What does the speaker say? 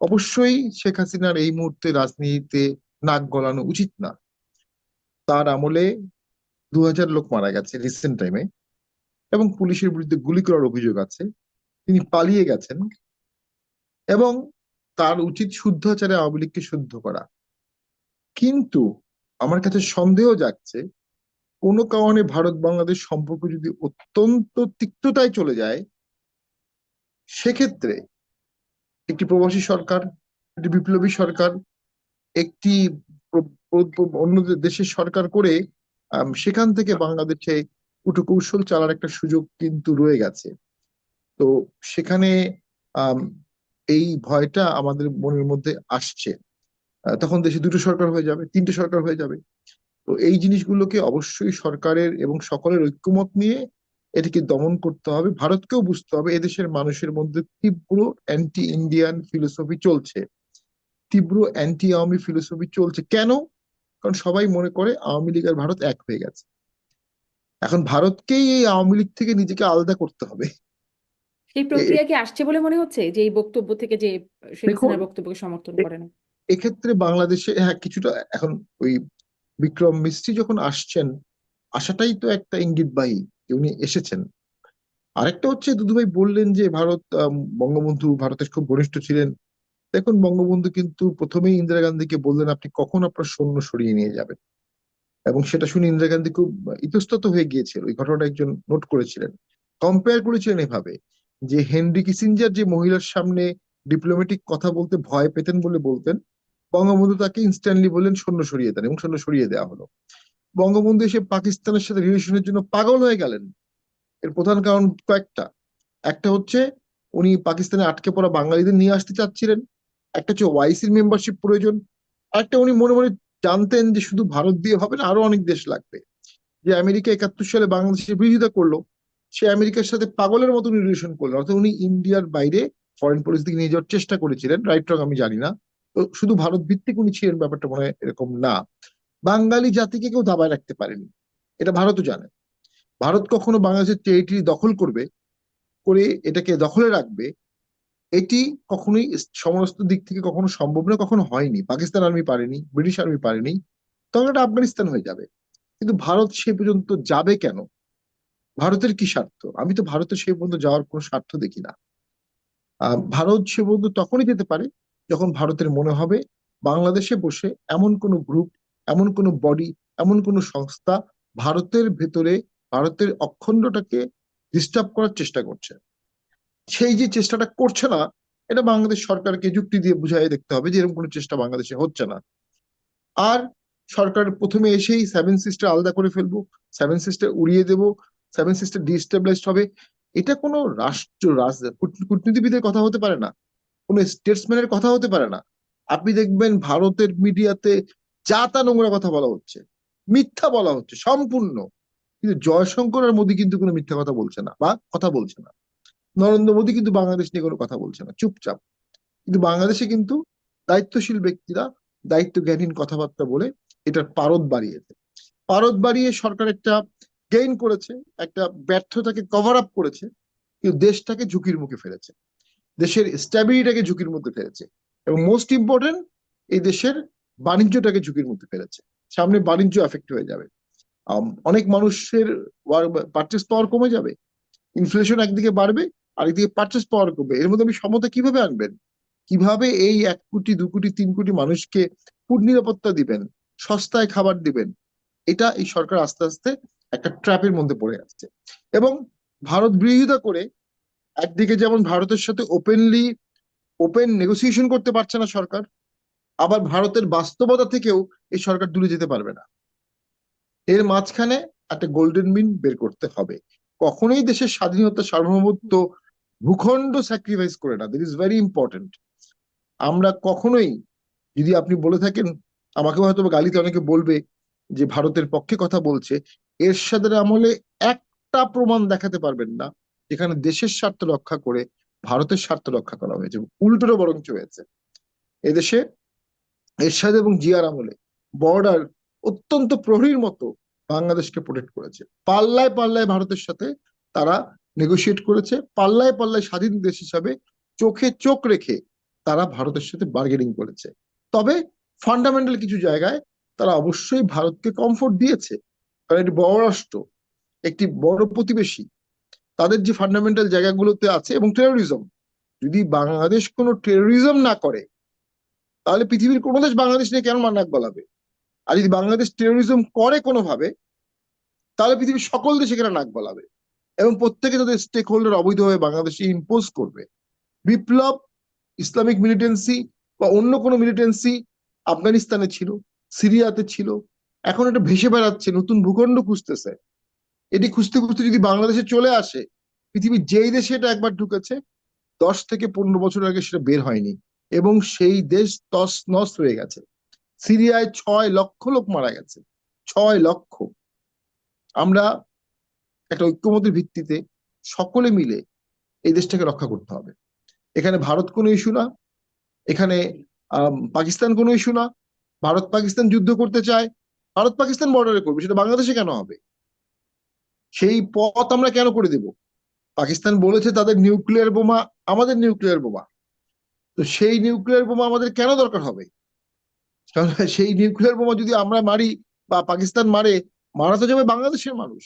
অবশ্যই শেখ হাসিনার এই মুহূর্তে রাজনীতিতে নাক গলানো উচিত না। তার আমলে দু হাজার লোক মারা গেছে রিসেন্ট টাইমে এবং পুলিশের বিরুদ্ধে গুলি করার অভিযোগ আছে। তিনি পালিয়ে গেছেন এবং তার উচিত শুদ্ধাচারে আওয়ামী লীগকে শুদ্ধ করা। কিন্তু আমার কাছে সন্দেহ যাচ্ছে কোনো কারণে ভারত বাংলাদেশ সম্পর্ক যদি অত্যন্ত তিক্ততায় চলে যায়, সেক্ষেত্রে একটি প্রবাসী সরকার, একটি বিপ্লবী সরকার, একটি অন্য দেশের সরকার করে সেখান থেকে বাংলাদেশে কূটকৌশল চালার একটা সুযোগ কিন্তু রয়ে গেছে। তো সেখানে এই ভয়টা আমাদের মনের মধ্যে আসছে। তখন দেশে দুটো সরকার হয়ে যাবে, তিনটে সরকার হয়ে যাবে। তো এই জিনিসগুলোকে অবশ্যই সরকারের এবং সকলের ঐক্যমত নিয়ে এটিকে দমন করতে হবে ভারতকেও বুঝতে হবে এদেশের মানুষের মধ্যে তীব্র অ্যান্টি ইন্ডিয়ান ফিলোসফি চলছে। তীব্র অ্যান্টি আওয়ামী ফিলোসফি চলছে। কেন? কারণ সবাই মনে করে আওয়ামী লীগ আর ভারত এক হয়ে গেছে। এখন ভারতকেই এই আওয়ামী লীগ থেকে নিজেকে আলাদা করতে হবে। সেই প্রক্রিয়া কি আসছে বলে মনে হচ্ছে? যে এই বক্তব্য থেকে যে শেখ হাসিনার বক্তব্যকে সমর্থন করে না এক্ষেত্রে বাংলাদেশে হ্যাঁ কিছুটা এখন ওই বিক্রম মিস্ত্রি যখন আসছেন আসাটাই তো একটা ইঙ্গিতবাহী উনি এসেছেন। আরেকটা হচ্ছে দুদুভাই বললেন যে ভারত বঙ্গবন্ধু ভারতের খুব ঘনিষ্ঠ ছিলেন। দেখুন, বঙ্গবন্ধু কিন্তু প্রথমেই ইন্দিরা গান্ধীকে বললেন, আপনি কখন আপনার সৈন্য সরিয়ে নিয়ে যাবেন? এবং সেটা শুনে ইন্দিরা গান্ধী খুব ইতস্তত হয়ে গিয়েছিল। ওই ঘটনাটা একজন নোট করেছিলেন। কম্পেয়ার করেছিলেন এভাবে যে হেনরি কিসিঞ্জার যে মহিলার সামনে ডিপ্লোম্যাটিক কথা বলতে ভয় পেতেন বলে বলতেন, বঙ্গবন্ধু তাকে ইনস্ট্যান্টলি বললেন, সৈন্য সরিয়ে দেন এবং সৈন্য সরিয়ে দেওয়া হলো। বঙ্গবন্ধু এসে পাকিস্তানের সাথে রিলেশনের জন্য পাগল হয়ে গেলেন। এর প্রধান কারণ কয়েকটা। একটা হচ্ছে, উনি পাকিস্তানে আটকে পড়া বাঙালিদের নিয়ে আসতে চাচ্ছিলেন। একটা হচ্ছে ওয়াইসির মেম্বারশিপ প্রয়োজন। আরেকটা উনি মনে মনে জানতেন যে শুধু ভারত দিয়ে হবে না, আরও অনেক দেশ লাগবে। যে আমেরিকা একাত্তর সালে বাংলাদেশের বিরোধিতা করল, সে আমেরিকার সাথে পাগলের মতন রিলেশন করল অর্থাৎ উনি ইন্ডিয়ার বাইরে ফরেন পলিসি নিয়ে যাওয়ার চেষ্টা করেছিলেন রাইট রং আমি জানি না। তো শুধু ভারত ভিত্তিক উনি ছিলেন, ব্যাপারটা মনে হয় এরকম না। বাঙালি জাতিকে কেউ দাবায় রাখতে পারেনি। এটা ভারতও জানে। ভারত কখনো বাংলাদেশের টেরিটরি দখল করবে, করে এটাকে দখলে রাখবে, এটি কখনোই সমস্ত দিক থেকে কখনো সম্ভব না কখনো হয়নি। পাকিস্তান আর্মি পারেনি ব্রিটিশ আর্মি পারেনি তখন এটা আফগানিস্তান হয়ে যাবে। কিন্তু ভারত সে পর্যন্ত যাবে কেন? ভারতের কি স্বার্থ? আমি তো ভারতের সে পর্যন্ত যাওয়ার কোনো স্বার্থ দেখি না। ভারত সে পর্যন্ত তখনই যেতে পারে যখন ভারতের মনে হবে বাংলাদেশে বসে এমন কোন গ্রুপ এমন কোন বডি এমন কোন সংস্থা ভারতের ভেতরে, ভারতের অখণ্ডটাকে ডিস্টার্ব করার চেষ্টা করছে। সেই যে চেষ্টাটা করছে না, এটা বাংলাদেশ সরকারকে যুক্তি দিয়ে বুঝাই দেখতে হবে যে এরকম কোনো চেষ্টা বাংলাদেশে হচ্ছে না। আর সরকার প্রথমে এসেই সেভেন সিস্টার আলাদা করে ফেলব সেভেন সিস্টার উড়িয়ে দেবো সেভেন সিস্টার ডিস্টেবলাইজড হবে। এটা কোনো রাষ্ট্র কূটনীতিবিদের কথা হতে পারে না। কোনো স্টেটসম্যানের কথা হতে পারে না। আপনি দেখবেন ভারতের মিডিয়াতে যা তা নোংরা কথা বলা হচ্ছে। মিথ্যা বলা হচ্ছে, সম্পূর্ণ। কিন্তু জয়শঙ্কর আর মোদী কিন্তু কোনো মিথ্যা কথা বলছে না বা কথা বলছে না। নরেন্দ্র মোদী কিন্তু বাংলাদেশ নিয়ে কোনো কথা বলছে না, চুপচাপ। কিন্তু বাংলাদেশে কিন্তু দায়িত্বশীল ব্যক্তিরা দায়িত্ব জ্ঞানহীন কথাবার্তা বলে এটার পারদ বাড়িয়েছে। পারদ বাড়িয়ে সরকার একটা গেইন করেছে, একটা ব্যর্থতাকে কভার আপ করেছে, কিন্তু দেশটাকে ঝুঁকির মুখে ফেলেছে। দেশের স্ট্যাবিলিটিটাকে ঝুঁকির মধ্যে ফেলেছে। এবং মোস্ট ইম্পর্টেন্ট এই দেশের বাণিজ্যটাকে ঝুঁকির মধ্যে ফেলেছে। সামনে বাণিজ্য এফেক্ট হয়ে যাবে। অনেক মানুষের পারচেস পাওয়ার কমে যাবে। ইনফ্লেশন একদিকে বাড়বে, আরেকদিকে পারচেস পাওয়ার কমবে। এর মধ্যে আপনি সমতা কীভাবে আনবেন? কীভাবে এই এক কোটি, দু কোটি, তিন কোটি মানুষকে ফুড নিরাপত্তা দিবেন, সস্তায় খাবার দিবেন? এটা এই সরকার আস্তে আস্তে একটা ট্র্যাপের মধ্যে পড়ে যাচ্ছে। এবং ভারত বিরোধিতা করে একদিকে যেমন ভারতের সাথে ওপেনলি ওপেন নেগোসিয়েশন করতে পারছে না সরকার আবার ভারতের বাস্তবতা থেকেও এই সরকার দূরে যেতে পারবে না। এর মাঝখানে একটা গোল্ডেন মিন বের করতে হবে। কখনোই দেশের স্বাধীনতা, সার্বভৌমত্ব ভূখণ্ড স্যাক্রিফাইস করে না। দিট ইজ ভেরি ইম্পর্টেন্ট আমরা কখনোই, যদি আপনি বলে থাকেন আমাকে হয়তো গালিতে অনেকে বলবে যে ভারতের পক্ষে কথা বলছে, এরশাদের আমলে একটা প্রমাণ দেখাতে পারবেন না, যেখানে দেশের স্বার্থ রক্ষা করে ভারতের স্বার্থ রক্ষা করা হয়েছে উল্টোটা বরঞ্চ হয়েছে। এদেশে এরশাদ এবং জিয়ার আমলে বর্ডার অত্যন্ত প্রহরীর মতো বাংলাদেশকে প্রোটেক্ট করেছে। পাল্লায় পাল্লায় ভারতের সাথে তারা নেগোশিয়েট করেছে, পাল্লায় পাল্লায় স্বাধীন দেশ হিসাবে চোখে চোখ রেখে তারা ভারতের সাথে বার্গেনিং করেছে। তবে ফান্ডামেন্টাল কিছু জায়গায় তারা অবশ্যই ভারতকে কমফোর্ট দিয়েছে। কারণ এটি বড় রাষ্ট্র, একটি বড় প্রতিবেশী। তাদের যে ফান্ডামেন্টাল জায়গাগুলোতে আছে এবং টেরোরিজম যদি বাংলাদেশ কোনো টেরোরিজম না করে তাহলে পৃথিবীর কোনো দেশ বাংলাদেশ নিয়ে কেন মান্নাক গলাবে? আর যদি বাংলাদেশ টেরোরিজম করে কোনোভাবে, তাহলে পৃথিবীর সকল দেশে এখানে নাক গলাবে? এবং প্রত্যেকে তাদের স্টেক হোল্ডার অবৈধভাবে বাংলাদেশে ইম্পোজ করবে। বিপ্লব, ইসলামিক মিলিটেন্সি বা অন্য কোনো মিলিটেন্সি আফগানিস্তানে ছিল, সিরিয়াতে ছিল, এখন এটা ভেসে বেড়াচ্ছে, নতুন ভূখণ্ড খুঁজতেছে। এটি খুঁজতে খুঁজতে যদি বাংলাদেশে চলে আসে, পৃথিবীর যেই দেশে এটা একবার ঢুকেছে, দশ থেকে পনেরো বছর আগে সেটা বের হয়নি। এবং সেই দেশ তস নস হয়ে গেছে। সিরিয়ায় ছয় লক্ষ লোক মারা গেছে। ছয় লক্ষ। আমরা একটা ঐক্যমতের ভিত্তিতে সকলে মিলে এই দেশটাকে রক্ষা করতে হবে। এখানে ভারত কোনো ইস্যু না। এখানে পাকিস্তান কোনো ইস্যু না। ভারত পাকিস্তান যুদ্ধ করতে চায়। ভারত পাকিস্তান বর্ডারে করবে। সেটা বাংলাদেশে কেন হবে? সেই পথ আমরা কেন করে দেব? পাকিস্তান বলেছে তাদের নিউক্লিয়ার বোমা, আমাদের নিউক্লিয়ার বোমা। তো সেই নিউক্লিয়ার বোমা আমাদের কেন দরকার হবে? কারণ সেই নিউক্লিয়ার বোমা যদি আমরা মারি বা পাকিস্তান মারে, মারা তো যাবে বাংলাদেশের মানুষ।